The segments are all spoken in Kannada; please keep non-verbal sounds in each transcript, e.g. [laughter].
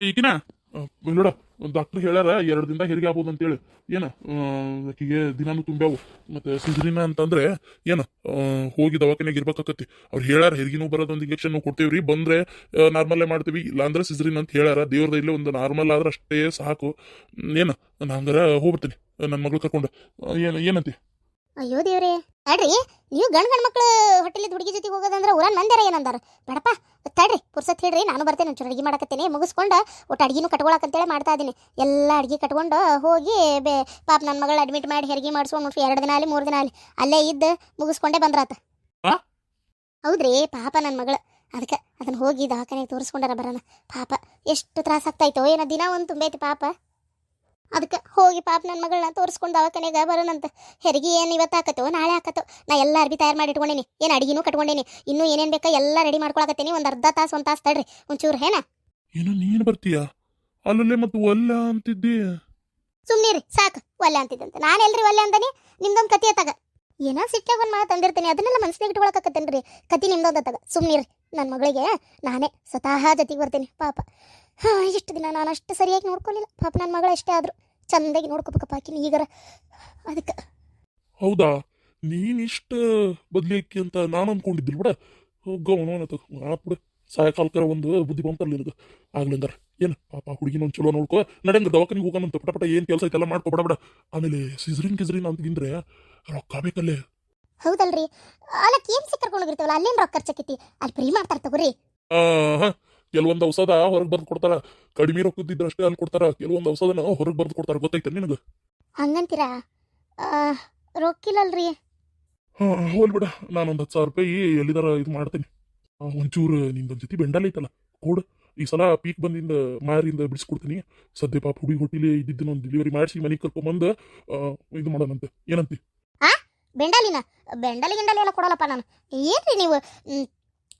ಈಗಿನ ನೋಡ ಡಾಕ್ಟರ್ ಹೇಳ್ಯಾರ ಎರಡು ದಿನದಾಗ ಹೆರಿಗೆ ಆಗ್ಬೋದು ಅಂತೇಳಿ. ಏನು ಆಕಿಗೆ ದಿನಾನು ತುಂಬ್ಯಾವು. ಮತ್ತೆ ಸಿಜರಿನ ಅಂತಂದ್ರೆ, ಏನು ಹೋಗಿ ದವಾಖಾನೆಗೆ ಇರ್ಬೇಕಾಕತಿ ಅವ್ರು ಹೇಳ್ಯಾರ, ಹೆರಿಗಿನೂ ಬರೋದು ಒಂದು ಇಂಜೆಕ್ಷನ್ ರೀ ಬಂದ್ರೆ ನಾರ್ಮಲ್ಲೇ ಮಾಡ್ತೀವಿ. ಇಲ್ಲಾಂದ್ರೆ ಸಿಜರಿನ್ ಅಂತ ಹೇಳ್ಯಾರ. ದೇವ್ರದ ಇಲ್ಲೇ ಒಂದು ನಾರ್ಮಲ್ ಆದ್ರೆ ಅಷ್ಟೇ ಸಾಕು. ಏನ ಏನು ನಾ ಹಂಗಾರ ಹೋಗ್ಬಿಡ್ತೀನಿ ನನ್ನ ಮಗಳು ಕರ್ಕೊಂಡು. ಏನು, ಏನಂತಿ? ಅಯ್ಯೋ ದೇವ್ರಿ. ತಡ್ರಿ ನೀವು ಗಂಡ್ ಗಂಡ್ ಮಕ್ಳು ಹೊಟ್ಟೆಲಿದ್ ಹುಡುಗಿ ಜೊತೆ ಹೋಗೋದಂದ್ರೆ ಊರನ್ ಮಂದಿರ ಏನಂದಾರ? ಬೇಡಪ್ಪ ತಡ್ರಿ ಪುರ್ಸತ್ ಹೇಳ್ರಿ ನಾನು ಬರ್ತೇನೆ ಒಂಚೂರು ಅಡುಗೆ ಮಾಡಕತ್ತೇನೆ ಮುಗಿಸ್ಕೊಂಡು ಒಟ್ಟು ಅಡ್ಗಿನೂ ಕಟ್ಕೊಳಕಂತೇಳಿ ಮಾಡ್ತಾ ಇದ್ದೀನಿ ಎಲ್ಲ ಅಡಿಗೆ ಕಟ್ಕೊಂಡು ಹೋಗಿ ಬೇ ಪಾಪ ನನ್ನ ಮಗಳು ಅಡ್ಮಿಟ್ ಮಾಡಿ ಹೆರಿಗೆ ಮಾಡಿಸ್ಕೊಂಡು ಎರಡು ದಿನ ಅಲ್ಲಿ ಮೂರು ದಿನ ಅಲ್ಲಿ ಅಲ್ಲೇ ಇದ್ದು ಮುಗಿಸ್ಕೊಂಡೇ ಬಂದ್ರಾತ? ಹೌದ್ರಿ ಪಾಪ ನನ್ನ ಮಗಳು. ಅದಕ್ಕೆ ಅದನ್ನು ಹೋಗಿ ದವಾಖಾನೆಗೆ ತೋರಿಸ್ಕೊಂಡಾರ ಬರೋಣ ಪಾಪ ಎಷ್ಟು ತ್ರಾಸ ಆಗ್ತಾಯ್ತೋ ಏನೋ ದಿನ ಒಂದು ತುಂಬೈತಿ ಪಾಪ. ಅದಕ್ಕೆ ಹೋಗಿ ಪಾಪ ನನ್ನ ಮಗಳನ್ನ ತೋರಿಸ್ಕೊಂಡು ದವಾಖಾನೆಗೆ ಬರೋಣಂತ. ಹೆರಿಗೆ ಏನು ಇವತ್ತು ಹಾಕತ್ತೋ ನಾಳೆ ಹಾಕತ್ತೋ ನಾ ಎಲ್ಲ ಅರ್ಬಿ ತಯಾರು ಮಾಡಿ ಇಟ್ಕೊಂಡೇನಿ ಏನು ಅಡಿಗೆನೂ ಕಟ್ಕೊಂಡೇನಿ. ಇನ್ನೂ ಏನೇನು ಬೇಕಾ ಎಲ್ಲ ರೆಡಿ ಮಾಡ್ಕೊಳಕತ್ತೀನಿ. ಒಂದು ಅರ್ಧ ತಾಸು ಒಂದು ತಾಸು ತಡ್ರಿ. ಒಂಚೂರು ಹೇನ? ಏನೋ ನೀನು ಬರ್ತೀಯಾ? ಅಲ್ಲಲ್ಲೇ ಮತ್ತು ಒಲ್ಲ ಅಂತಿದ್ದಿ. ಸುಮ್ಮನಿರಿ ಸಾಕು. ಒಲ್ಲೆ ಅಂತಿದ್ದಂತೆ. ನಾನು ಎಲ್ರಿ ಒಲ್ಲೆ ಅಂತಾನೆ ನಿಮ್ದೊಂದು ಕತಿ ತಗ ಏನೋ ಸಿಟ್ಟಾಗ ಒಂದು ಮಾತು ತಂದಿರ್ತೀನಿ. ಅದನ್ನೆಲ್ಲ ಮನಸ್ಸಿನಾಗ ಇಟ್ಕೊಳಕತ್ತೇನೆ ರೀ ಕತಿ ನಿಮ್ದೊಂದು ತಗ ರೀ ನನ್ನ ಮಗಳಿಗೆ ನಾನೇ ಸ್ವತಃ ಜೊತೆಗೆ ಬರ್ತೀನಿ. ಪಾಪ. ಹಾಂ ಇಷ್ಟು ದಿನ ನಾನು ಅಷ್ಟು ಸರಿಯಾಗಿ ನೋಡ್ಕೊಳ್ಳಿಲ್ಲ ಪಾಪ ನನ್ನ ಮಗಳು ಎಷ್ಟೇ ಆದರೂ ಚಂದಾಗಿ ನೋಡ್ಕೋಬೇಕಪ್ಪ ಆಕಿನ ಈಗರ. ಅದಕ್ಕೆ. ಹೌದಾ? ನೀನಿಷ್ಟ ಬದಲಿಕ್ಕೆ ಅಂತ ನಾನು ಅಂದ್ಕೊಂಡಿದ್ದಿಲ್ಲ ಬಿಡ. ಹೋಗೋಣ ಬಿಡು. ಸಾಯಂಕಾಲಕರ ಒಂದು ಬುದ್ಧಿ ಬಂತಲ್ಲ ನಿನಗೆ. ಆಗ್ಲಿಂದಾರ ಏನು? ಪಾಪ ಹುಡುಗಿನ ಒಂದು ಚಲೋ ನೋಡ್ಕೋ. ನಡೆಂಗ ದವಾಖಾನಿಗೆ ಹೋಗೋಣಂತ ಪಟ ಪಟ ಏನು ಕೆಲಸ ಐತೆಲ್ಲ ಮಾಡ್ಕೊ ಬಿಡ ಆಮೇಲೆ ಸಿಜ್ರಿನ್ ಗಿಜ್ರಿನ್ ಅಂತಂದ್ರೆ ರೊಕ್ಕ ಬೇಕಲ್ಲೇ? ಹೌದಲ್ರಿ. ಅಲ್ಲ ಕೆ ಎಂ ಸಿ ಕರ್ಕೊಂಡು ಹೋಗಿರ್ತೀವಲ್ಲ? ಅಲ್ಲೇನು ರೊಕ್ಕ ಖರ್ಚಾಕೈತಿ ಅಲ್ಲಿ ಫ್ರೀ ಮಾಡ್ತಾರೆ ತಗೋರಿ. ಆ ಕೆಲವೊಂದು ಔಷಧ ಹೊರಗೆ ಬರ್ದು ಕೊಡ್ತಾರ. ಕಡಿಮೆ ರೊಕ್ಕದಿದ್ರೆ ಅಷ್ಟೇ ಅಲ್ಲಿ ಕೊಡ್ತಾರ. ಕೆಲವೊಂದು ಔಷಧನ ಹೊರಗೆ ಬರ್ದು ಕೊಡ್ತಾರ. ಗೊತ್ತೈತೆ ನಿನಗೆ? ಹಂಗಂತೀರಾ? ರೊಕ್ಕಿಲ್ಲಲ್ರಿ. ಹಾಂ ಹೋಲ್ ಬಿಡ. ನಾನೊಂದು ಹತ್ತು ಸಾವಿರ ರೂಪಾಯಿ ಎಲ್ಲಿದಾರ ಇದು ಮಾಡ್ತೀನಿ. ಒಂಚೂರು ನಿಂದೊಂದು ಜೊತೆ ಬೆಂಡಲ್ ಐತಲ್ಲ ಕೊಡು. ಈ ಸಲ ಪೀಕ್ ಬಂದಿಂದ ಮಾರಿಂದ ಬಿಡಿಸ್ಕೊಡ್ತೀನಿ. ಸದ್ಯ ಪಾಪ ಹುಡುಗಿ ಹೊಟ್ಟಿಲಿ ಇದ್ದಿದ್ದನ್ನ ಒಂದು ಡೆಲಿವರಿ ಮಾಡಿಸಿ ಮನೆಗೆ ಕರ್ಕೊಂಬಂದು ಇದು ಮಾಡೋಣಂತೆ. ಏನಂತಿ? ಬೆಂಡಾಲಿನ? ಬೆಂಡಲಿ ಗಿಂಡಲಿ ಎಲ್ಲ ಕೊಡಲ್ಲಪ್ಪ ನಾನು. ಏನ್ರಿ ನೀವು?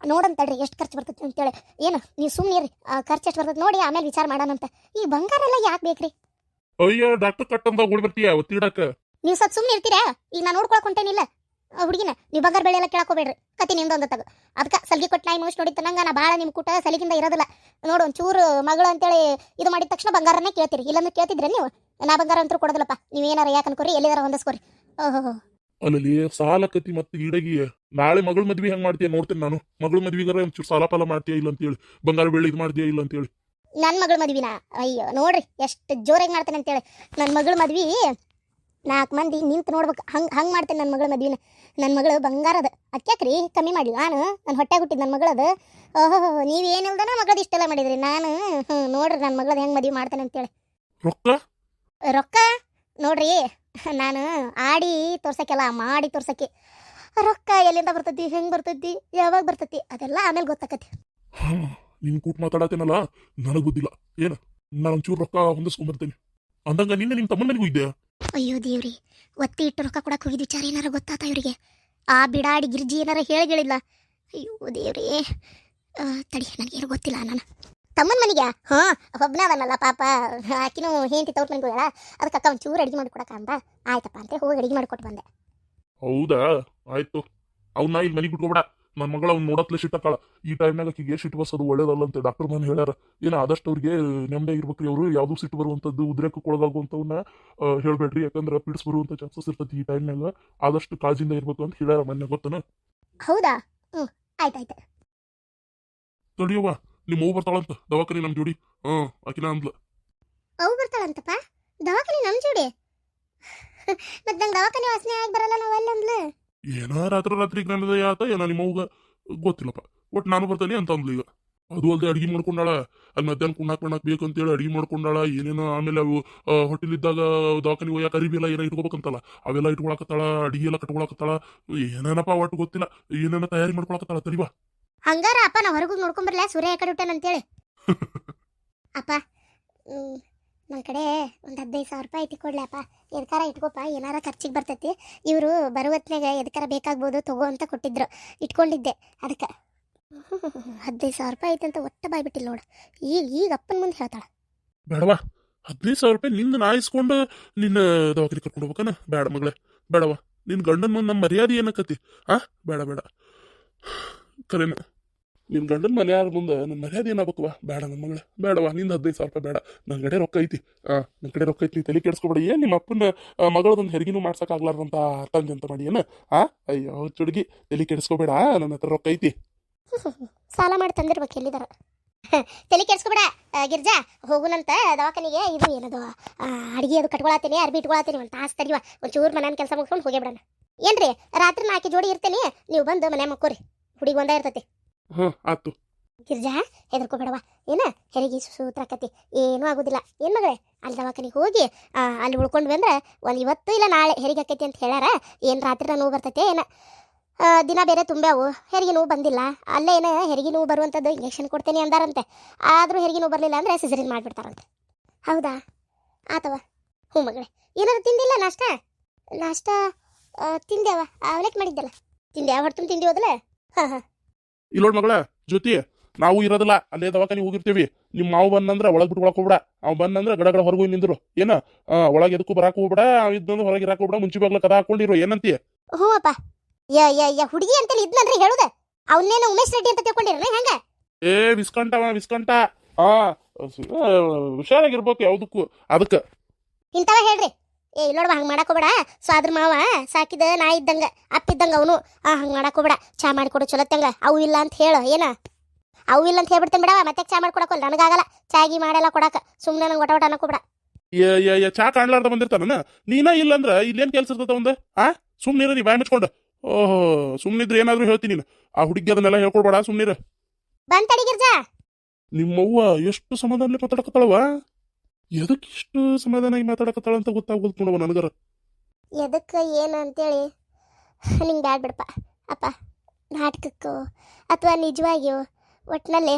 ಮ್, ನೋಡಂತಳ್ರಿ ಎಷ್ಟು ಖರ್ಚು ಬರ್ತೈತಿ ಅಂತೇಳಿ. ಏನು ನೀವು ಸುಮ್ಮನೆ ಖರ್ಚು ಎಷ್ಟು ಬರ್ತೈತೆ ನೋಡಿ ಆಮೇಲೆ ವಿಚಾರ ಮಾಡೋಣಂತ ಈ ಬಂಗಾರ ಎಲ್ಲ ಯಾಕೆ ಬೇಕ್ರಿ? ಅಯ್ಯ ಡಾಕ್ಟರ್ ಕಟ್ಟಂದ ಓಡಿ ಬರ್ತೀಯ ಒತ್ತಿಡಾಕ ನೀವು ಸ್ವಲ್ಪ ಸುಮ್ಮನೆ ಇರ್ತೀರಾ? ಈಗ ನಾನು ನೋಡ್ಕೊಳಕ್ ಹೊಂಟೇನಿಲ್ಲ. ಹುಡುಗಿನ ನೀವು ಬಂಗಾರ ಬೆಳೆ ಎಲ್ಲ ಕೇಳಕೋಬೇಡ್ರಿ ಕತಿ ನಿಮ್ದೊಂದು ತಗ. ಅದಕ್ಕೆ ಸಲ್ಗಿ ಕೊಟ್ಟು ನಾಯಿ ಮುಗಿಸ್ ನೋಡಿದ ನಂಗೆ ನಾ ಭಾಳ ನಿಮ್ಮ ಕೂಟ ಸಲಿಗಿಂದ ಇರೋದಿಲ್ಲ. ನೋಡು ಒಂಚೂರು ಮಗಳು ಅಂತೇಳಿ ಇದು ಮಾಡಿದ ತಕ್ಷಣ ಬಂಗಾರನೇ ಕೇಳ್ತೀರಿ. ಇಲ್ಲಂದ್ರೆ ಕೇಳ್ತಿದ್ರೆ ನೀವು? ನಾ ಬಂಗಾರ ಅಂತೂ ಕೊಡೋದಿಲ್ಲಪ್ಪ. ನೀವೇನಾರ ಯಾಕೆ ಅನ್ಕೋರಿ? ಎಲ್ಲಿದಾರ ಹೊಂದಿಸ್ಕೋರಿ. ಓಹೋ ಅಲ್ಲಿ ಸಾಲ ಕತಿ ಮತ್ತೆ ಈಡಗಿ ನಾಳೆ ಮಗಳ ಮದ್ವಿ ಹೆಂಗ್ ಮಾಡ್ತೀಯ ನೋಡ್ತೇನೆ ನಾನು. ಮಗಳ ಮದ್ವಿಗಾರ ಒಂಚೂರು ಸಾಲ ಪಾಲ ಮಾಡ್ತೀಯ ಇಲ್ಲ ಅಂತೇಳಿ. ಬಂಗಾರ ಬೆಳ್ಳಿ ಇದು ಮಾಡ್ತೀಯ ಇಲ್ಲ ಅಂತೇಳಿ. ನನ್ನ ಮಗಳ ಮದ್ವಿನ? ಅಯ್ಯೋ ನೋಡ್ರಿ ಎಷ್ಟು ಜೋರಾಗಿ ಮಾಡ್ತೇನೆ ಅಂತೇಳಿ. ನನ್ನ ಮಗಳ ಮದ್ವಿ ನಾಲ್ಕು ಮಂದಿ ನಿಂತು ನೋಡ್ಬೇಕು. ಹಂಗೆ ಹಂಗೆ ಮಾಡ್ತೇನೆ ನನ್ನ ಮಗಳ ಮದ್ವಿನ. ನನ್ನ ಮಗಳು ಬಂಗಾರದ. ಅಕ್ಯಾಕ್ರಿ ಕಮ್ಮಿ ಮಾಡಿ ನಾನು ನನ್ನ ಹೊಟ್ಟೆ ಹುಟ್ಟಿದ ನನ್ನ ಮಗಳದು. ಓಹೋ ನೀವೇನಿಲ್ದನ ಮಗಳದ್ದು ಇಷ್ಟೆಲ್ಲ ಮಾಡಿದ್ರಿ. ನಾನು ಹ್ಞೂ ನೋಡ್ರಿ ನನ್ನ ಮಗಳದ್ದು ಹೆಂಗೆ ಮದ್ವಿ ಮಾಡ್ತೇನೆ ಅಂತೇಳಿ. ರೊಕ್ಕ? ರೊಕ್ಕ? ನೋಡ್ರಿ [laughs] ನಾನು ಆಡಿ ತೋರ್ಸಕ್ಕೆಲ್ಲ ಮಾಡಿ ತೋರ್ಸಕ್ಕೆ. ರೊಕ್ಕ ಎಲ್ಲಿಂದ ಬರ್ತೈತಿ ಹೆಂಗೆ ಬರ್ತೈತಿ ಯಾವಾಗ ಬರ್ತೈತಿ ಅದೆಲ್ಲ ಆಮೇಲೆ ಗೊತ್ತಾಕತಿ ಹಾ ನಿನ್ ಕೂಟ್ ಮಾತಾಡತ್ತೇನಲ್ಲ? ನನಗೆ ಗೊತ್ತಿಲ್ಲ ಏನ ನಾನು ಒಂಚೂರು ರೊಕ್ಕ ಹೊಂದಿಸ್ಕೊಂಡ್ಬರ್ತೇನೆ ಅಂದಂಗ ನಿನ್ನೆ ನಿಮ್ಮ ತಮ್ಮನ ಮನೆಗೂ ಇದ್ದೆ ಅಯ್ಯೋ ದೇವ್ರಿ ಒತ್ತಿ ಇಟ್ಟು ರೊಕ್ಕ ಕೊಡಕ್ಕೆ ಹೋಗಿದ್ ವಿಚಾರ ಏನಾರ ಗೊತ್ತಾತ ಇವರಿಗೆ? ಆ ಬಿಡಾಡಿ ಗಿರ್ಜಿ ಏನಾರ ಹೇಳಿಲ್ಲ ಅಯ್ಯೋ ದೇವ್ರಿ. ತಡಿ ನನಗೇನು ಗೊತ್ತಿಲ್ಲ ನಾನು. ತಮ್ಮನ ಮನೆಗೆ? ಹಾ ಒಬ್ಬನವನಲ್ಲ ಪಾಪ. ಆಕಿನೂ ಹೆಂಡತಿ ತೌಟ್ ಮನೆಗೆ ಹೋಗ್ಯಾಳ. ಅದಕ್ಕೆ ಅಕ್ಕ ಒಂದು ಚೂರು ಅಡಿಗೆ ಮಾಡಿ ಕೊಡಕ ಅಂದ. ಆಯ್ತಪ್ಪ ಅಂತ ಹೋಗಿ ಅಡಿಗೆ ಮಾಡಿ ಕೊಟ್ಟು ಬಂದೆ. ಹೌದಾ? ಆಯ್ತು. ಅವ್ನ ಇಲ್ಲಿ ಮನೆಗೆ ಬಿಟ್ಕೊಬೇಡ ನನ್ನ ಮಗಳ ಅವ್ನು ನೋಡತ್ಲೆ ಸಿಟ್ಟಕ್ಕಾಳ ಈ ಟೈಮ್ನಾಗ ಆಕಿಗೆ ಸಿಟ್ಟು ಅದು ಒಳ್ಳೇದಲ್ಲ ಅಂತ ಡಾಕ್ಟರ್ ಮನೆ ಹೇಳ್ಯಾರ. ಏನ ಆದಷ್ಟು ಅವ್ರಿಗೆ ನೆಮ್ಮದಿ ಆಗಿರ್ಬೇಕ್ರಿ ಅವರು. ಯಾವ್ದು ಸಿಟ್ಟು ಬರುವಂಥದ್ದು ಉದ್ರೇಕಕ್ಕೆ ಒಳಗಾಗುವಂಥವನ್ನ ಹೇಳ್ಬೇಡ್ರಿ. ಯಾಕಂದ್ರೆ ಪಿಡ್ಸ್ ಬರುವಂಥ ಚಾನ್ಸಸ್ ಇರ್ತೈತಿ ಈ ಟೈಮ್ನಾಗ ಆದಷ್ಟು ಕಾಳಜಿಯಿಂದ ಇರಬೇಕು ಅಂತ ಹೇಳ್ಯಾರ ಮನೆ ಗೊತ್ತನ? ಹೌದಾ? ಹ್ಞೂ ಆಯ್ತಾಯ್ತು. ತಡಿಯವ್ವ. ನಿಮ್ಮ ಬರ್ತಾಳ ಬರ್ತಾಳಂತ ದವಾಖಾನೆ ನಮ್ಮ ಜೋಡಿ. ಹ್ಮ್ ಆಕಿನ ಅಂದ್ಲ. ಅವು ಬರ್ತಾಳಂತಪ್ಪ? ದವಾಖಾನೆ ನಮ್ಮ ಜೋಡಿ? ಮತ್ತೆ ನಂಗೆ ದವಾಖಾನೆ ವಾಸನೆ ಆಗಿ ಬರಲ್ಲ ನಾವು ಅಲ್ಲಿ ಅಂದ್ಲು. ಏನೋ ರಾತ್ರಿ ರಾತ್ರಿ ಜ್ಞಾನದ ಆತ ಏನೋ ನಿಮ್ಮ ಅವ್ಗ ಗೊತ್ತಿಲ್ಲಪ್ಪ ಒಟ್ಟು ನಾನು ಬರ್ತಾನೆ ಅಂತ ಅಂದ್ಲು ಈಗ. ಅದು ಅಲ್ಲದೆ ಅಡಿಗೆ ಮಾಡ್ಕೊಂಡಾಳ ಅಲ್ಲಿ ಮಧ್ಯಾಹ್ನ ಕುಣ್ಣಾಕ್ ಮಾಡಕ್ ಬೇಕು ಅಂತೇಳಿ ಅಡಿಗೆ ಮಾಡ್ಕೊಂಡಾಳ ಏನೇನೋ ಆಮೇಲೆ ಅವು ಹೋಟೆಲ್ ಇದ್ದಾಗ ದವಾಖಾನೆ ಹೋಗ್ಯಾಕ ಅರಿಬಿ ಎಲ್ಲ ಏನೋ ಇಟ್ಕೋಬೇಕಂತಲ್ಲ ಅವೆಲ್ಲ ಇಟ್ಕೊಳಕತ್ತಾಳ ಅಡಿಗೆ ಎಲ್ಲ ಕಟ್ಕೊಳಕತ್ತಾಳ ಏನೇನಪ್ಪ ಒಟ್ಟು ಗೊತ್ತಿಲ್ಲ ಏನೇನೋ ತಯಾರಿ ಮಾಡ್ಕೊಳಕತ್ತಾಳ ತಡಿವಾ ಹಂಗಾರ ಅಪ್ಪ ನಾ ಹೊರಗೆ ನೋಡ್ಕೊಂಬರ್ಲ ಸೂರ್ಯ [laughs] ಕಡೆ ಅಂತೇಳಿ. ಅಪ್ಪ ನನ್ನ ಕಡೆ ಒಂದು ಹದಿನೈದು ಸಾವಿರ ರೂಪಾಯಿ ಐತಿ ಕೊಡ್ಲೇ ಅಪ್ಪ ಎದಕಾರ ಇಟ್ಕೋಪ ಏನಾರ ಖರ್ಚಿಗೆ ಬರ್ತೈತಿ. ಇವರು ಬರುವತ್ನಾಗ ಎದಕಾರ ಬೇಕಾಗ್ಬೋದು ತಗೋ ಅಂತ ಕೊಟ್ಟಿದ್ರು. ಇಟ್ಕೊಂಡಿದ್ದೆ ಅದಕ್ಕೆ. [laughs] ಹದಿನೈದು ಸಾವಿರ ರೂಪಾಯಿ ಐತೆ ಅಂತ ಒಟ್ಟ ಬಾಯ್ಬಿಟ್ಟಿಲ್ಲ ನೋಡು. ಈಗ ಈಗ ಅಪ್ಪನ ಮುಂದೆ ಹೇಳ್ತಾಳೆ. ಬೇಡವಾ ಹದಿನೈದು ಸಾವಿರ ರೂಪಾಯಿ ನಿಂದ ನಾ ಇಸ್ಕೊಂಡು ನಿನ್ನ ದವಾಖಾನೆ ಕರ್ಕೊಂಡು ಹೋಗ್ಬೇಕನ? ಬೇಡ ಮಗಳೇ ಬೇಡವಾ. ನಿನ್ನ ಗಂಡನ ಮುಂದೆ ನಮ್ಮ ಮರ್ಯಾದೆ ಏನಕ್ಕತಿ ಆ ಬೇಡ ಬೇಡ. ಕರೆನ ನಿಮ್ಮ ಗಂಡನ ಮನೆಯಾರ ಮುಂದೆ ನನ್ನ ಮರ್ಯಾದೆ ಏನಾಗಬೇಕವ ಬೇಡ ನನ್ನ ಮಗಳ. ಬೇಡವಾ? ನಿಂದ ಹದಿನೈದು ಸಾವಿರ ರೂಪಾಯಿ ಬೇಡ. ನನ್ನ ಕಡೆ ರೊಕ್ಕ ಐತಿ. ಹಾಂ ನನ್ನ ಕಡೆ ರೊಕ್ಕ ಐತಿ. ನೀ ತಲೆ ಕೆಡಿಸ್ಕೊಬೇಡ. ಏನು ನಿಮ್ಮ ಅಪ್ಪನ ಮಗಳದೊಂದು ಹೆರಿಗಿನೂ ಅಂತ ತಂದೆ ಅಂತ ಮಾಡಿ, ಏನು? ಆ? ಅಯ್ಯೋ ಚುಡುಗಿ ತಲೆ ಕೆಡಿಸ್ಕೊಬೇಡ. ನನ್ನ ಹತ್ರ ರೊಕ್ಕ ಐತಿ. [laughs] ಸಾಲ ಮಾಡಿ ತಂದಿರ್ಬೇಕು ಎಲ್ಲಿದಾರ. [laughs] ತಲೆ ಕೆಡ್ಸ್ಕೊಬೇಡ. ಗಿರ್ಜಾ, ಹೋಗುನಂತ ದವಾಖಾನಿಗೆ ಇದು ಏನದು? ಅಡಿಗೆ ಅದು ಕಟ್ಕೊಳತ್ತೀನಿ, ಅರ್ಬಿ ಇಟ್ಕೊಳತ್ತೀನಿ, ಒಂದು ತಾಸು ತಡಿವ. ಒಂಚೂರು ಮನೆಯನ್ನು ಕೆಲಸ ಮುಗಿಸ್ಕೊಂಡು ಹೋಗೇ ಬಿಡೋಣ. ಏನ್ರಿ, ರಾತ್ರಿ ನಾಲ್ಕು ಜೋಡಿ ಇರ್ತೇನೆ. ನೀವು ಬಂದು ಮನೆ ಮಕ್ಕೋರಿ. ಹುಡುಗಿ ಒಂದೇ ಇರ್ತೈತಿ. ಹ್ಮ್ ಆತು ಗಿರ್ಜಾ ಹೆದರ್ಕೋಬೇಡವ ಏನ ಹೆರಿಗೆ ಸೂತ್ರಾಕತಿ ಏನೂ ಆಗೋದಿಲ್ಲ. ಏನ್ ಮಗಳೇ ಅಲ್ಲಿ ದವಾಖಾನಿಗೆ ಹೋಗಿ ಆ, ಅಲ್ಲಿ ಉಳ್ಕೊಂಡ್ವಿ ಅಂದ್ರೆ ಒಂದು ಇವತ್ತು ಇಲ್ಲ ನಾಳೆ ಹೆರಿಗೆ ಆಕೈತಿ ಅಂತ ಹೇಳ್ಯಾರ. ಏನು ರಾತ್ರಿ ನೋವು ಬರ್ತೈತೆ ಏನ? ಆ, ದಿನ ಬೇರೆ ತುಂಬ್ಯಾವು. ಹೆರಿಗೆ ನೋವು ಬಂದಿಲ್ಲ. ಅಲ್ಲೇ ಏನ ಹೆರಿಗೆ ನೋವು ಬರುವಂಥದ್ದು ಇಂಜೆಕ್ಷನ್ ಕೊಡ್ತೇನೆ ಅಂದಾರಂತೆ. ಆದರೂ ಹೆರಿಗೆ ನೋವು ಬರಲಿಲ್ಲ ಅಂದ್ರೆ ಸಿಸರಿನ್ ಮಾಡಿಬಿಡ್ತಾರಂತೆ. ಹೌದಾ? ಆತವ ಹ್ಞೂ ಮಗಳೇ. ಏನಾದ್ರು ತಿಂದಿಲ್ಲ ನಾಷ್ಟ? ನಾಷ್ಟ ತಿಂದ್ಯಾವ? ಅವಲಕ್ಕಿ ಮಾಡಿದ್ದಲ್ಲ. ತಿಂದ್ಯಾ? ಹೊರ್ತು ತಿಂದಿ ಹೋದಲ್ಲ ಹಾಂ ಹಾಂ ಇಲ್ಲೋಡ್ ಮಗಳ ಜ್ಯೋತಿ ನಾವು ಇರೋದಿಲ್ಲ. ಅಲ್ಲೇ ದವಾಖಾನೆ ಹೋಗಿರ್ತೀವಿ. ನಿಮ್ಮ ಮಾವು ಬಂದಂದ್ರ ಒಳಗ್ ಬಿಟ್ಟು ಒಳಗ್ ಹೋಗ್ಬೇಡ. ಅವ್ ಬಂದಂದ್ರೆ ಗಡಗಡ ಹೊರಗೂ ನಿಂದ್ರು. ಏನ? ಆ, ಒಳಗ್ ಎದಕ್ಕೂ ಬರಾಕ್ ಹೋಗ್ಬೇಡ. ಅವ್ ಇದ್ದಂದು ಹೊರಗೆ ಇರಾಕ್ ಹೋಗ್ಬೇಡ. ಮುಂಚೆ ಬಾಗ್ಲ ಕದ ಹಾಕೊಂಡಿರು. ಏನಂತಿ ಹ್ಞೂ ಅಪ್ಪ. ಯ ಯ ಯ ಹುಡುಗಿ ಅಂತ ಇದ್ನಲ್ರಿ ಹೇಳುದ? ಅವನ್ನೇನು ಉಮೇಶ್ ರೆಡ್ಡಿ ಅಂತ ತಿಳ್ಕೊಂಡಿರ್ರಿ ಹೆಂಗ? ಏ ವಿಸ್ಕಂಟವ ವಿಸ್ಕಂಟ ಆ ಸ- ಆ, ಹುಷಾರಾಗಿರ್ಬೇಕು ಯಾವ್ದಕ್ಕೂ. ಅದಕ್ಕ. ಇಂಥವ ಹೇಳ್ರಿ. ಏ ಇಲ್ಲೋಡ್ವ ಹಂಗೆ ಮಾಡಕೋಬೇಡ ಅದ್ರ ಮಾವ ಸಾಕಿದ ನಾ ಇದ್ದಂಗ ಅಪ್ಪಿದ್ದಂಗೆ ಅವನು ಆ ಹಂಗೆ ಮಾಡಾಕೋಬೇಡ ಚಾ ಮಾಡಿಕೊಡು ಚಲೋತ್ತಂಗ ಅವು ಇಲ್ಲ ಅಂತ ಹೇಳು ಏನ? ಅವು ಇಲ್ಲ ಅಂತ ಹೇಳ್ಬಿಡ್ತೇನೆ ಬಿಡವ ಮತ್ತೆ ಚಾ ಮಾಡ್ಕೊಡಕ್ಕಲ್ಲ ನನಗಾಗಲ್ಲ. ಚಾಗಿ ಮಾಡಲ್ಲ ಕೊಡಕ. ಸುಮ್ಮನೆ ನಂಗೆ ಒಟ ಒಟ ಅನ್ನಕೋಬೇಡ ಏ ಚಾ ಕಾಣ್ಲಾರ್ದ ಬಂದಿರ್ತಾನ ನೀನ ಇಲ್ಲಂದ್ರ ಇಲ್ಲೇನ್ ಕೆಲ್ಸ ಇರ್ತದ ಒಂದು ಆ? ಸುಮ್ನಿರ ನೀ ಬಾಯ್ ಮುಚ್ಕೊಂಡು. ಓಹೋ ಸುಮ್ನಿದ್ರೆ ಏನಾದ್ರು ಹೇಳ್ತೀನಿ ನೀನು. ಆ ಹುಡುಗಿ ಅದನ್ನೆಲ್ಲ ಹೇಳ್ಕೊಡ್ಬೇಡ ಸುಮ್ನಿರ. ಬಂತಡಿ ಗಿರ್ಜಾ. ನಿಮ್ಮವ್ವ ಎಷ್ಟು ಸಮಾಧಾನ ಮಾತಾಡಕತ್ತಾಳವ ಎದಕ್ಕೆ ಇಷ್ಟು ಸಮಾಧಾನಾಗಿ ಮಾತಾಡಕತ್ತಾಳ ಅಂತ ಗೊತ್ತಾಗೋದು ನೋಡವ ನನಗರ. ಎದಕ್ಕೆ ಏನು ಅಂತೇಳಿ. ನಿಂಗೆ ಬ್ಯಾಡ್ ಬಿಡಪ್ಪ. ಅಪ್ಪ, ನಾಟಕಕ್ಕೋ ಅಥವಾ ನಿಜವಾಗಿಯೋ ಒಟ್ಟಿನಲ್ಲಿ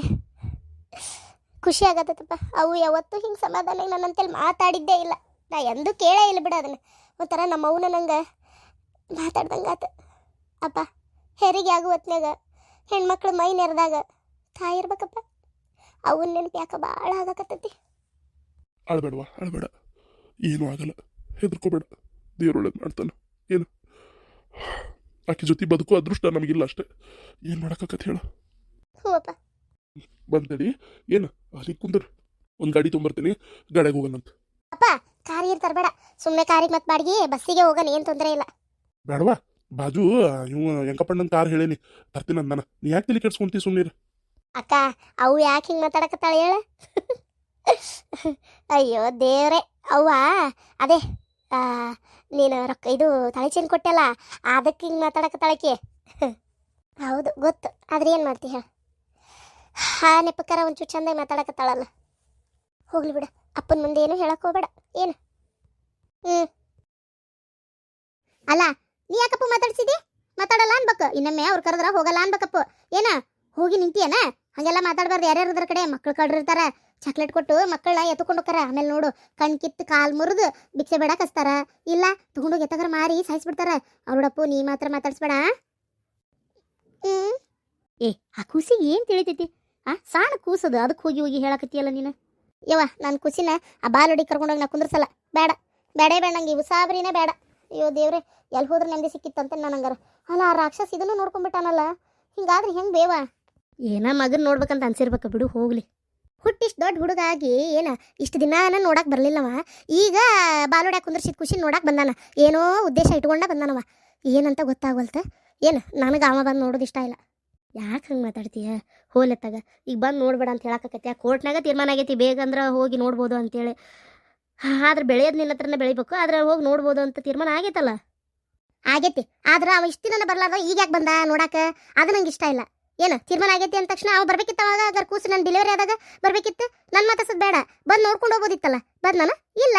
ಖುಷಿ ಆಗತ್ತಪ್ಪ. ಅವು ಯಾವತ್ತೂ ಹಿಂಗೆ ಸಮಾಧಾನ ನನ್ನಂತೇಳಿ ಮಾತಾಡಿದ್ದೇ ಇಲ್ಲ. ನಾ ಎಂದೂ ಕೇಳೇ ಇಲ್ಲ ಬಿಡ ಅದನ್ನು. ಒಂಥರ ನಮ್ಮ ಅವನ ನಂಗೆ ಮಾತಾಡ್ದಂಗೆ ಆತ. ಅಪ್ಪ, ಹೆರಿಗೆ ಆಗೋ ಹೊತ್ನ್ಯಾಗ ಹೆಣ್ಮಕ್ಳು ಮೈ ನೆರೆದಾಗ ತಾಯಿ ಇರ್ಬೇಕಪ್ಪ. ಅವನ ನೆನಪು ಯಾಕೆ ಭಾಳ ಆಗಕತ್ತೈತಿ. ಅಳ್ಬೇಡವಾ ಅಳಬೇಡ. ಏನೂ ಆಗಲ್ಲ. ಹೆದರ್ಕೋಬೇಡ. ದೇವ್ರ ಒಳ್ಳೇದು ಮಾಡ್ತಾನೆ. ಏನು? ಆಕೆ ಜೊತೆ ಬದುಕು ಅದೃಷ್ಟ ನಮಗಿಲ್ಲ ಅಷ್ಟೇ. ಏನು ಮಾಡೋಕ್ಕಾಗತ್ತೆ ಹೇಳು? ಬಂದಡಿ ಏನು? ಅಲ್ಲಿ ಕುಂದ್ರ. ಒಂದು ಗಾಡಿ ತೊಂಬರ್ತೀನಿ ಗಾಡಿಗೆ ಹೋಗೋಣಂತ ಅಪ್ಪ ಕಾರಿಗೆ ತರಬೇಡ. ಸುಮ್ಮನೆ ಕಾರಿಗೆ ಮತ್ತೆ ಬಾಡಿಗೆ ಬಸ್ಸಿಗೆ ಹೋಗೋಣ ಏನು ತೊಂದರೆ ಇಲ್ಲ. ಬೇಡವಾ ಬಾಜು ಇವ ಯಂಕಪ್ಪಣ್ಣನ ಕಾರ್ ಹೇಳೇನಿ. ತರ್ತೀನಿ ನಾನು ನೀ ಯಾಕೆ ತಲೆ ಕೆಡ್ಸ್ಕೊಂತಿ ಸುಮ್ಮನೆ ಅಕ್ಕ ಅವು ಯಾಕೆ ಹಿಂಗೆ ಮಾತಾಡಕತ್ತಾಳೆ ಹೇಳ? [laughs] ಅಯ್ಯೋ, ದೇವ್ರೆ. ಅವ್ವ, ಅದೇ ನೀನು ರೊಕ್ಕ, ಇದು ತಲೆ ಚೇನ್ ಕೊಟ್ಟಲ್ಲ, ಅದಕ್ಕೆ ಹಿಂಗೆ ಮಾತಾಡಕತ್ತಾಳಕ್ಕೆ [laughs] ಹೌದು, ಗೊತ್ತು. ಆದ್ರೆ ಏನು ಮಾಡ್ತಿ ಹೇಳ ಹಾ ನೆಪಕ್ಕಾರ ಒಂಚೂರು ಚಂದಾಗಿ ಮಾತಾಡಕತ್ತಾಳಲ್ಲ ಹೋಗ್ಲಿ ಬಿಡ. ಅಪ್ಪನ ಮುಂದೆ ಏನು ಹೇಳಕ್ಕೆ ಹೋಗ್ಬೇಡ. ಏನು? ಹ್ಞೂ ಅಲ್ಲ, ನೀ ಯಾಕಪ್ಪ ಮಾತಾಡ್ಸಿದಿ ಮಾತಾಡಲ್ಲ ಅನ್ಬೇಕು. ಇನ್ನೊಮ್ಮೆ ಅವ್ರು ಕರೆದ್ರ ಹೋಗಲ್ಲ ಅನ್ಬೇಕಪ್ಪ. ಏನ? ಹೋಗಿ ನಿಂತಿಯನ? ಹಂಗೆಲ್ಲ ಮಾತಾಡಬಾರ್ದು. ಯಾರ್ಯಾರದ್ರ ಕಡೆ? ಮಕ್ಳು ಕಡ್ರಿರ್ತಾರ ಚಾಕ್ಲೇಟ್ ಕೊಟ್ಟು ಮಕ್ಕಳನ್ನ ಎತ್ಕೊಂಡು ಹೋಗ್ತಾರ. ಆಮೇಲೆ ನೋಡು, ಕಣ್ ಕಿತ್ತು ಕಾಲು ಮುರಿದು ಭಿಕ್ಷೆ ಬೇಡ ಕಸ್ತಾರ. ಇಲ್ಲ ತಗೊಂಡೋಗಿ ಎತ್ತಗರ ಮಾರಿ ಸಾಯಿಸ್ಬಿಡ್ತಾರ. ಅವ್ರಡಪ್ಪು ನೀ ಮಾತ್ರ ಮಾತಾಡ್ಸ್ಬೇಡ. ಏ, ಆ ಕೂಸಿಗೆ ಏನು ತಿಳಿತೈತಿ? ಆ ಸಾಣ ಕೂಸದು ಅದಕ್ಕೆ ಹೋಗಿ ಹೋಗಿ ಹೇಳಕತ್ತೀಯಲ್ಲ ನೀನು? ಯವ್ವ ನನ್ನ ಕೂಸಿನ ಆ ಬಾಲುಡಿ ಕರ್ಕೊಂಡೋಗಿ ನಾ ಕುಂದ್ರಸಲ್ಲ. ಬೇಡ, ಬೇಡೇ ಬೇಡ ನಂಗೆ ಇವು ಸಾಬ್ರಿನೇ ಬೇಡ. ಅಯ್ಯೋ ದೇವ್ರೆ ಎಲ್ಲಿ ಹೋದ್ರೆ ನೆಮ್ಮದಿ ಸಿಕ್ಕಿತ್ತಂತ ಹಂಗಾರ ಅಲ್ಲ, ಆ ರಾಕ್ಷಸ ಇದನ್ನು ನೋಡ್ಕೊಂಡ್ಬಿಟ್ಟಾನಲ್ಲ. ಹಿಂಗಾದ್ರೆ ಹೆಂಗೆ ಬೇವ? ಏನ ಮಗನ್ ನೋಡ್ಬೇಕಂತ ಅನ್ಸಿರ್ಬೇಕ ಬಿಡು, ಹೋಗ್ಲಿ. ಹುಟ್ಟಿಷ್ಟು ದೊಡ್ಡ ಹುಡುಗ ಆಗಿ ಏನ, ಇಷ್ಟು ದಿನಾನ ನೋಡಕ್ ಬರಲಿಲ್ಲವ. ಈಗ ಬಾಲೋಡ್ಯಾಗ ಕುಂದ್ರಸಿದ ಖುಷಿ ನೋಡಕ್ ಬಂದಾನ. ಏನೋ ಉದ್ದೇಶ ಇಟ್ಕೊಂಡ ಬಂದಾನವ. ಏನಂತ ಗೊತ್ತಾಗವಲ್ತ ಏನು, ನನಗೆ ಅವ ಬಂದು ನೋಡೋದು ಇಷ್ಟ ಇಲ್ಲ. ಯಾಕೆ ಹಂಗೆ ಮಾತಾಡ್ತೀಯ? ಹೋಲೆತ್ತಾಗ. ಈಗ ಬಂದು ನೋಡ್ಬೇಡ ಅಂತ ಹೇಳಕತ್ಯ ಕೋರ್ಟ್ನಾಗ ತೀರ್ಮಾನ ಆಗೈತಿ. ಬೇಗ ಅಂದ್ರೆ ಹೋಗಿ ನೋಡ್ಬೋದು ಅಂತೇಳಿ. ಆದ್ರೆ ಬೆಳೆಯೋದು ನಿನ್ನ ಹತ್ರನೇ ಬೆಳಿಬೇಕು. ಆದ್ರೆ ಹೋಗಿ ನೋಡ್ಬೋದು ಅಂತ ತೀರ್ಮಾನ ಆಗೈತಲ್ಲ? ಆಗೈತಿ. ಆದ್ರೆ ಅವ ಇಷ್ಟು ದಿನ ಬರಲಾರ್ದ. ಈಗ ಯಾಕೆ ಬಂದ ನೋಡಕ್ಕೆ ಅದು ನಂಗೆ ಇಷ್ಟ ಇಲ್ಲ. ಏನು, ತೀರ್ಮಾನ ಆಗೈತಿ ಅಂದ ತಕ್ಷಣ ಅವ ಬರ್ಬೇಕಿತ್ತು ಅವಾಗ ಅದರ ಕೂಸು ನನ್ನ ಡೆಲಿವರಿ ಆದಾಗ ಬರ್ಬೇಕಿತ್ತು. ನನ್ನ ಮಾತಾಸೋದು ಬೇಡ. ಬಂದು ನೋಡ್ಕೊಂಡು ಹೋಗೋದಿತ್ತಲ್ಲ ನಾನು? ಇಲ್ಲ.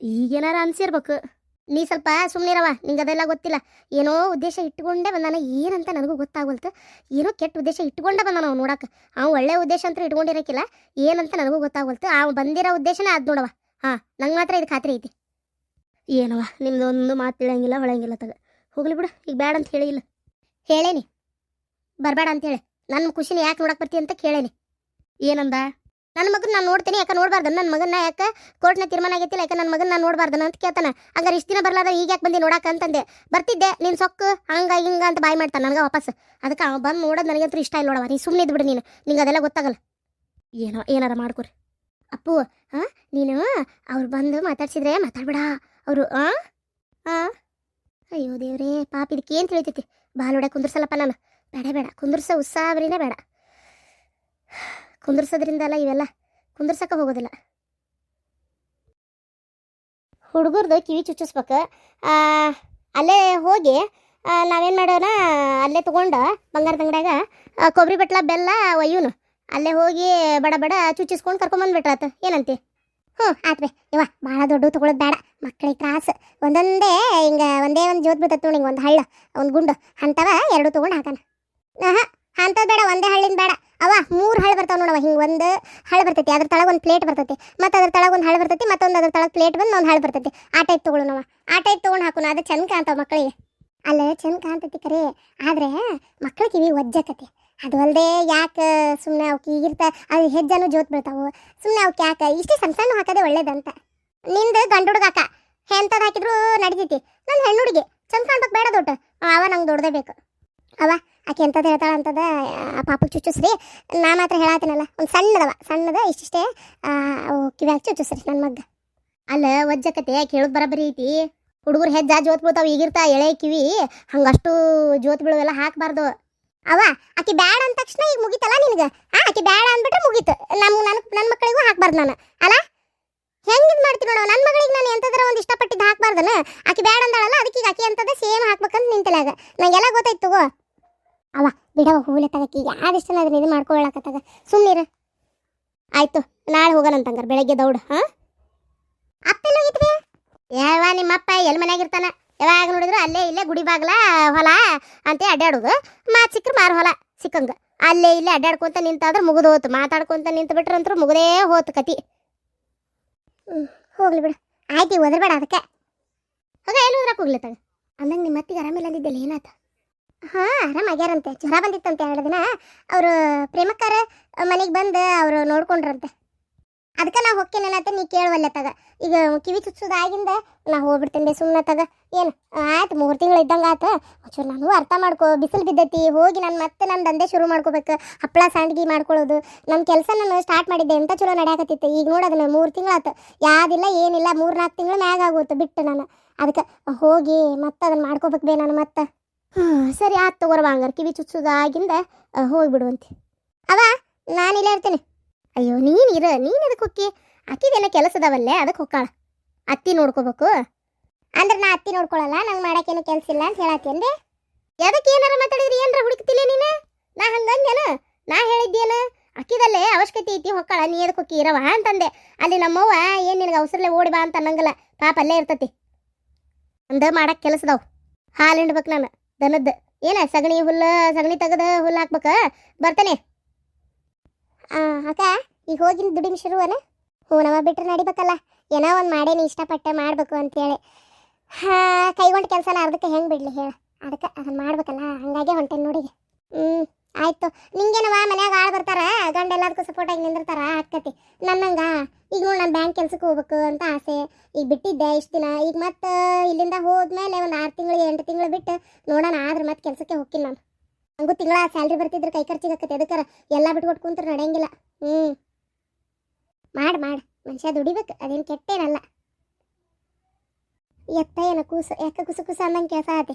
ಈಗೇನಾರ ಅನ್ಸಿರ್ಬೇಕು ನೀ ಸ್ವಲ್ಪ ಸುಮ್ಮನಿರವ ನಿಂಗೆ ಅದೆಲ್ಲ ಗೊತ್ತಿಲ್ಲ. ಏನೋ ಉದ್ದೇಶ ಇಟ್ಕೊಂಡೇ ಬಂದಾನ. ಏನಂತ ನನಗೂ ಗೊತ್ತಾಗಲ್ತು ಏನೋ ಕೆಟ್ಟ ಉದ್ದೇಶ ಇಟ್ಕೊಂಡೇ ಬಂದಾನ ಅವ್ನು ನೋಡಕ್ಕೆ ಅವ್ನು ಒಳ್ಳೆ ಉದ್ದೇಶ ಅಂತ ಇಟ್ಕೊಂಡಿರಕ್ಕಿಲ್ಲ ಏನಂತ ನನಗೂ ಗೊತ್ತಾಗಲ್ತು ಅವ್ನು ಬಂದಿರೋ ಉದ್ದೇಶನೇ ಅದು ನೋಡವ ಹಾಂ, ನಂಗೆ ಮಾತ್ರ ಇದು ಖಾತ್ರಿ ಐತಿ. ಏನವ ನಿಮ್ದು ಒಂದು ಮಾತು ತಿಳಂಗಿಲ್ಲ ಹೊಳಂಗಿಲ್ಲ ತಗ. ಹೋಗ್ಲಿ ಬಿಡು. ಈಗ ಬೇಡ ಅಂತ ಹೇಳಿಲ್ಲ ಹೇಳೇನಿ. ಬರಬೇಡ ಅಂತೇಳಿ. ನನ್ನ ಖುಷಿನ ಯಾಕೆ ನೋಡಕ್ ಬರ್ತಿ ಅಂತ ಕೇಳೇನಿ. ಏನಂದ? ನನ್ನ ಮಗನ ನಾನು ನೋಡ್ತೀನಿ, ಯಾಕೆ ನೋಡಬಾರ್ದು? ನನ್ನ ಮಗನ ಯಾಕೆ ಕೋರ್ಟ್ನ ತೀರ್ಮಾನ ಆಗೈತಿಲ್ಲ, ಯಾಕೆ ನನ್ನ ಮಗನ ನಾನು ನೋಡ್ಬಾರ್ದನ ಅಂತ ಕೇಳ್ತಾನೆ. ಹಂಗಾರೆ ಇಷ್ಟು ದಿನ ಬರ್ಲಾದ ಈಗ ಯಾಕೆ ಬಂದು ನೋಡಕ್ಕೆ ಅಂತಂದೆ. ಬರ್ತಿದ್ದೆ, ನೀನು ಸೊಕ್ಕು, ಹಂಗ, ಹಿಂಗ ಅಂತ ಬಾಯ್ ಮಾಡ್ತಾನೆ ನನಗೆ ವಾಪಸ್. ಅದಕ್ಕೆ ಅವ ಬಂದು ನೋಡೋದು ನನಗಂತೂ ಇಷ್ಟ ಇಲ್ಲ ನೋಡವ ನೀ ಸುಮ್ಮನೆ ಇದ್ಬಿಡು ನೀನು. ನಿಂಗೆ ಅದೆಲ್ಲ ಗೊತ್ತಾಗಲ್ಲ. ಏನೋ, ಏನಾರ ಮಾಡ್ಕೊರಿ. ಅಪ್ಪು ಹಾಂ ನೀನು ಅವ್ರು ಬಂದು ಮಾತಾಡ್ಸಿದ್ರೆ ಮಾತಾಡ್ಬೇಡ. ಅವರು ಹಾಂ ಹಾಂ ಅಯ್ಯೋ ದೇವ್ರೇ, ಪಾಪ ಇದಕ್ಕೆ ಏನು ತಿಳಿತೈತಿ? ಬಾಲ್ ಬಾಲೋಡೆ ಕುಂದ್ರಸಲ್ಲಪ್ಪ ನಾನು. ಬೇಡ ಬೇಡ. ಕುಂದ್ರಸ ಉತ್ಸಾಹರಿನೇ ಬೇಡ. ಕುಂದ್ರಸೋದ್ರಿಂದಲ್ಲ ಇವೆಲ್ಲ ಕುಂದ್ರಸಕ್ಕೆ ಹೋಗೋದಿಲ್ಲ. ಹುಡುಗರ್ದು ಕಿವಿ ಚುಚ್ಚಿಸ್ಬೇಕು. ಅಲ್ಲೇ ಹೋಗಿ ನಾವೇನು ಮಾಡೋಣ? ಅಲ್ಲೇ ತೊಗೊಂಡು ಬಂಗಾರದ ಅಂಗಡ್ಯಾಗ ಕೊಬ್ಬರಿ ಬಟ್ಲ ಬೆಲ್ಲ, ಒಯ್ಯೂನು. ಅಲ್ಲೇ ಹೋಗಿ ಬಡ ಬಡ ಚುಚ್ಚಿಸ್ಕೊಂಡು ಕರ್ಕೊಂಬಂದ್ಬಿಟ್ರಾತ ಏನಂತಿ? ಹ್ಞೂ ಆತ್ ಬೇ. ಇವ ಭಾಳ ದೊಡ್ಡ ತೊಗೊಳೋದು ಬೇಡ ಮಕ್ಕಳಿಗೆ ತ್ರಾಸು. ಒಂದೊಂದೇ ಹಿಂಗೆ, ಒಂದೇ ಒಂದು ಜೋತ್ ಬೀಳ್ತೈತೆ ನೋಡಿ ಹಿಂಗೆ ಒಂದು ಹಳ್ಳ, ಒಂದು ಗುಂಡು. ಅಂಥವ ಎರಡು ತೊಗೊಂಡು ಹಾಕಣ. ಆಹಾ ಅಂಥದ್ದು ಬೇಡ, ಒಂದೇ ಹಳ್ಳಿನ ಬೇಡ. ಅವ ಮೂರು ಹಳ್ಳಿ ಬರ್ತಾವ ನೋಡವ ಹಿಂಗೆ ಒಂದು ಹಳ್ಳಿ ಬರ್ತೈತಿ. ಅದ್ರ ತಳಗೆ ಒಂದು ಪ್ಲೇಟ್ ಬರ್ತೈತಿ. ಮತ್ತು ಅದ್ರ ತಳಗೆ ಒಂದು ಹಳ್ಳಿ ಬರ್ತೈತಿ, ಮತ್ತೊಂದು ಅದ್ರ ತಳಗೆ ಪ್ಲೇಟ್ ಬಂದು ಒಂದು ಹಳ್ಳಿ ಬರ್ತೈತಿ. ಆ ಟೈಪ್ ತೊಗೊಳ್ಳೋಣವ ಆ ಟೈಪ್ ತೊಗೊಂಡು ಹಾಕೋಣ. ಅದು ಚಂದ ಕಾಣ್ತಾವ ಮಕ್ಕಳಿಗೆ ಅಲ್ಲ ಚಂದ ಕಾಣ್ತೈತಿ ಕರೆ. ಆದರೆ ಮಕ್ಳ ಕಿವಿ ಒಜ್ಜಕತಿ ಅದು ಅಲ್ಲದೆ ಯಾಕೆ ಸುಮ್ಮನೆ ಅವಕ್ಕೆ ಈಗಿರ್ತ ಅದು ಹೆಜ್ಜೆನೂ ಜೋತ್ ಬೀಳ್ತಾವು. ಸುಮ್ಮನೆ ಅವಕ್ಕೆ ಯಾಕೆ? ಇಷ್ಟೇ ಸಣ್ಣ ಸಣ್ಣ ಹಾಕೋದೇ ಒಳ್ಳೇದಂತ. ನಿಂದು ಗಂಡು ಹುಡುಗಾಕ ಎಂಥದ್ದು ಹಾಕಿದ್ರು ನಡಿತೈತಿ. ನನ್ನ ಹೆಣ್ಣು ಹುಡುಗಿ. ಚಂದ ಕಾಣ್ಬೇಕು ಬೇಡ ದೊಡ್ಡ. ಅವ ನಂಗೆ ದೊಡ್ಡದೇ ಬೇಕು. ಅವ ಆಕೆ ಎಂಥದ್ದು ಹೇಳ್ತಾಳೆ ಅಂತದ ಆ ಪಾಪಕ್ಕೆ ಚುಚ್ಚುಸ್ರಿ ನಾ ಮಾತ್ರ ಹೇಳತ್ತೀನಲ್ಲ ಒಂದು ಸಣ್ಣದವ ಸಣ್ಣದ ಇಷ್ಟಿಷ್ಟೇ ಅವು ಕಿವ್ಯಾಗ ಚುಚ್ಚುಸ್ರಿ ನನ್ನ ಮಗ್ಗ. ಅಲ್ಲ ಒಜ್ಜಕತೆ ಕೇಳೋದು ಬರಬರಿ ಐತಿ? ಹುಡುಗರು ಹೆಜ್ಜಾ ಜೋತ್ ಬೀಳ್ತಾವ ಈಗಿರ್ತಾ ಎಳೆ ಕಿವಿ ಹಂಗಷ್ಟು ಜೋತ್ ಬೀಳುವೆಲ್ಲ ಹಾಕಬಾರ್ದು. ಅವ ಆಕಿ ಬ್ಯಾಡ ಅಂದ ತಕ್ಷಣ ಈಗ ಮುಗಿತಲ್ಲ ನಿನಗೆ? ಆ ಆಕಿ ಬ್ಯಾಡ ಅಂದ್ಬಿಟ್ರೆ ಮುಗೀತು. ನಮ್ಮ ನನ್ನ ನನ್ನ ಮಕ್ಕಳಿಗೂ ಹಾಕ್ಬಾರ್ದು ನಾನು. ಅಲ್ಲ? ಹೆಂಗೆ ಇದು ಮಾಡ್ತೀನಿ ನೋಡೋ ನನ್ನ ಮಗಳಿಗೆ ನಾನು ಎಂಥದ್ರ ಒಂದು ಇಷ್ಟಪಟ್ಟಿದ್ದು ಹಾಕಬಾರ್ದಲ್ಲ ಆಕಿ ಬ್ಯಾಡ ಅಂದಾಳಲ್ಲ ಅದಕ್ಕೆ ಈಗ ಆಕಿ ಅಂತದ ಸೇಮ್ ಹಾಕ್ಬೇಕಂತ ನಿಂತಲಾಗ ನಂಗೆಲ್ಲ ಗೊತ್ತಾಯ್ತು ತಗೋ. ಅವ ಬಿಡವ ಹೂಲೆ ತಗಕಿ ಯಾರಿಷ್ಟ ಅದನ್ನ ಇದು ಮಾಡ್ಕೊಳ್ಳಕತ್ತಾಗ ಸುಮ್ಮನಿರ ಆಯ್ತು, ನಾಳೆ ಹೋಗೋಣಂತಂಗಾರ ಬೆಳಗ್ಗೆ ದೌಡ್, ಹಾ? ಅಪ್ಪೆಲ್ಲ ಹೋಗಿದ್ವಿ. ಯಾವ ನಿಮ್ಮಪ್ಪ ಎಲ್ಲಿ ಮನೆಯಾಗಿರ್ತಾನ? ಯಾವಾಗ ನೋಡಿದ್ರು ಅಲ್ಲೇ ಇಲ್ಲೇ ಗುಡಿ ಬಾಗ್ಲ, ಹೊಲ ಅಂತ ಅಡ್ಡಾಡೋದು ಮಾ ಸಿಕ್ಕರು ಮಾರು ಹೊಲ ಸಿಕ್ಕಂಗ. ಅಲ್ಲೇ ಇಲ್ಲೇ ಅಡ್ಡಾಡ್ಕೊಂತ ನಿಂತಾದ್ರೆ ಮುಗಿದು ಹೋತು. ಮಾತಾಡ್ಕೊಂತ ನಿಂತು ಬಿಟ್ರಂತ್ರು ಮುಗದೇ ಹೋತು ಕತಿ. ಹೋಗ್ಲಿ ಬಿಡು. ಆಯ್ತು ಒದ್ರಬೇಡ ಅದಕ್ಕೆ. ಹೋಗ, ಎಲ್ಲಿ ಹೋದ್ರಕ್ಕೆ ಹೋಗ್ಲಿ ತಗ? ಅಂದಂಗೆ ನಿಮ್ಮ ಅತ್ತಿಗೆ ಆರಾಮಿಲ್ಲ ಅಂದಿದ್ದಲ್ಲ ಏನಾತ? ಹಾಂ ಆರಾಮಾಗ್ಯಾರಂತೆ ಜ್ವರ ಬಂದಿತ್ತಂತೆ ಎರಡು ದಿನ. ಅವರು ಪ್ರೇಮಕ್ಕರ ಮನೆಗೆ ಬಂದು ಅವರು ನೋಡ್ಕೊಂಡ್ರಂತೆ. ಅದಕ್ಕೆ ನಾ ಅಂತ ನೀ ಕೇಳುವಲ್ಲ ತಗ. ಈಗ ಕಿವಿ ಚುಚ್ಚೋದಾಗಿಂದ ನಾ ಹೋಗ್ಬಿಡ್ತೇನೆ ಸುಮ್ಮನೆ ತಗ. ಏನು, ಆಯ್ತು, ಮೂರು ತಿಂಗಳು ಇದ್ದಂಗೆ ಆತ. ಒಂಚೂರು ನಾನು ಅರ್ಥ ಮಾಡ್ಕೋ, ಬಿಸಿಲು ಬಿದ್ದತಿ, ಹೋಗಿ ನಾನು ಮತ್ತೆ ನನ್ನ ದಂಧೆ ಶುರು ಮಾಡ್ಕೋಬೇಕು. ಹಪ್ಪಳ ಸಂಡ್ಗಿ ಮಾಡ್ಕೊಳ್ಳೋದು ನನ್ನ ಕೆಲಸ ನಾನು ಸ್ಟಾರ್ಟ್ ಮಾಡಿದ್ದೆ, ಎಂತ ಚಲೋ ನಡೆಯಾಕತ್ತಿತ್ತು. ಈಗ ನೋಡೋದನ್ನ ಮೂರು ತಿಂಗಳಾತು ಯಾವುದಿಲ್ಲ, ಏನಿಲ್ಲ ಮೂರು ನಾಲ್ಕು ತಿಂಗಳು ಮ್ಯಾಗ ಆಗೋತು ಬಿಟ್ಟು ನಾನು. ಅದಕ್ಕೆ ಹೋಗಿ ಮತ್ತೆ ಅದನ್ನ ಮಾಡ್ಕೋಬೇಕು ಬೇ ನಾನು ಮತ್ತೆ. ಹ್ಞೂ ಸರಿ ಆಯ್ತು ತಗೋರವ ಹಂಗಾರೆ ಕಿವಿ ಚುಚ್ಚೋದಾಗಿಂದ ಹೋಗ್ಬಿಡುವಂತೆ. ಅವ ನಾನಿಲ್ಲೇ ಇರ್ತೇನೆ. ಅಯ್ಯೋ, ನೀನು ಇರ, ನೀನು ಅದಕ್ಕೆ ಹೊಕ್ಕಿ? ಅಕ್ಕಿದೆಲ್ಲ ಕೆಲಸದವಲ್ಲೇ ಅದಕ್ಕೆ ಹೊಕ್ಕಾಳ. ಅತ್ತಿ ನೋಡ್ಕೋಬೇಕು. ಅಂದ್ರೆ ನಾ ಅತ್ತಿ ನೋಡ್ಕೊಳಲ್ಲ, ನಂಗೆ ಮಾಡಕ್ಕೇನು ಕೆಲಸ ಇಲ್ಲ ಅಂತ ಹೇಳತ್ತೇನ್ರಿ ಅದಕ್ಕೆ ಏನಾರ ಮಾತಾಡಿದ್ರಿ? ಏನಾರ ಹುಡುಕ್ತಿಲ್ಲ ನೀನು? ನಾ ಹಂಗಂದೇನು ನಾ ಹೇಳಿದ್ದೇನು? ಅಕ್ಕಿದಲ್ಲೇ ಅವಶ್ಯಕತೆ ಐತಿ, ಹೊಕ್ಕಾಳ. ನೀ ಅದಕ್ಕೆ ಹೊಕ್ಕಿ? ಇರವ ಅಂತಂದೆ. ಅಲ್ಲಿ ನಮ್ಮವ್ವ, ಏನು ನಿನಗೆ ಅವಸರಲ್ಲೇ ಓಡಿ ಬಾ ಅಂತ ಅನ್ನಂಗಿಲ್ಲ ಪಾಪ ಅಲ್ಲೇ ಇರ್ತತಿ. ಅಂದ ಮಾಡಕ್ಕೆ ಕೆಲಸದವು. ಹಾಲು ಹಿಂಡ್ಬೇಕು ನಾನು. ದನದ್ದು. ಏನ, ಸಗಣಿ ಹುಲ್ಲ, ಸಗಣಿ ತೆಗೆದು ಹುಲ್ಲು ಹಾಕ್ಬೇಕ? ಬರ್ತೇನೆ. ಅಕ್ಕ, ಈಗ ಹೋಗಿನ ದುಡಿಮೆ ಶುರುವನ? ನಮ್ಮ ಬಿಟ್ರೆ ನಡಿಬೇಕಲ್ಲ. ಏನೋ ಒಂದು ಮಾಡೇನಿ, ಇಷ್ಟಪಟ್ಟೆ ಮಾಡಬೇಕು ಅಂತೇಳಿ. ಹಾ, ಕೈಗೊಂಡು ಕೆಲಸ ಅರ್ಧಕ್ಕೆ ಹೆಂಗೆ ಬಿಡಲಿ ಹೇಳ. ಅದಕ್ಕೆ ಅದನ್ನು ಮಾಡ್ಬೇಕಲ್ಲ, ಹಂಗಾಗೆ ಹೊಂಟೇನೆ ನೋಡಿ ಹ್ಞೂ ಆಯ್ತು. ನಿಂಗೇನವ ಮನ್ಯಾಗ ಆಳು ಬರ್ತಾರ, ಗಂಡ ಎಲ್ಲದಕ್ಕೂ ಸಪೋರ್ಟ್ ಆಗಿ ನಿಂದಿರ್ತಾರ ಅಕ್ಕತಿ ನನ್ನಂಗ, ಈಗ ನೋಡಿ ನಾನು ಬ್ಯಾಂಕ್ ಕೆಲ್ಸಕ್ಕೆ ಹೋಗ್ಬೇಕು ಅಂತ ಆಸೆ. ಈಗ ಬಿಟ್ಟಿದ್ದೆ ಇಷ್ಟು ದಿನ. ಈಗ ಮತ್ತೆ, ಇಲ್ಲಿಂದ ಹೋದ್ಮೇಲೆ ಒಂದು ಆರು ತಿಂಗಳು ಎಂಟು ತಿಂಗಳು ಬಿಟ್ಟು ನೋಡೋಣ, ಆದ್ರೆ ಮತ್ತೆ ಕೆಲಸಕ್ಕೆ ಹೋಗ್ತೀನಿ ನಾನು. ಹಂಗೂ ತಿಂಗಳ ಸ್ಯಾಲ್ರಿ ಬರ್ತಿದ್ರೆ ಕೈ ಖರ್ಚಿಗೆ ಆಕತಿ. ಅದಕ್ಕಾರ ಎಲ್ಲ ಬಿಟ್ಕೊಟ್ಟು ಕುಂತ್ರೆ ನಡೆಯಂಗಿಲ್ಲ. ಹ್ಞೂ ಮಾಡು ಮಾಡು. ಮನುಷ್ಯ ದುಡಿಬೇಕು. ಅದೇನು ಕೆಟ್ಟೇನಲ್ಲ. ಎತ್ತ ಏನ ಕೂಸು ಯಾಕೆ ಕುಸು ಕುಸು ಅಂದಂಗೆ ಕೆಲಸ ಆತಿ.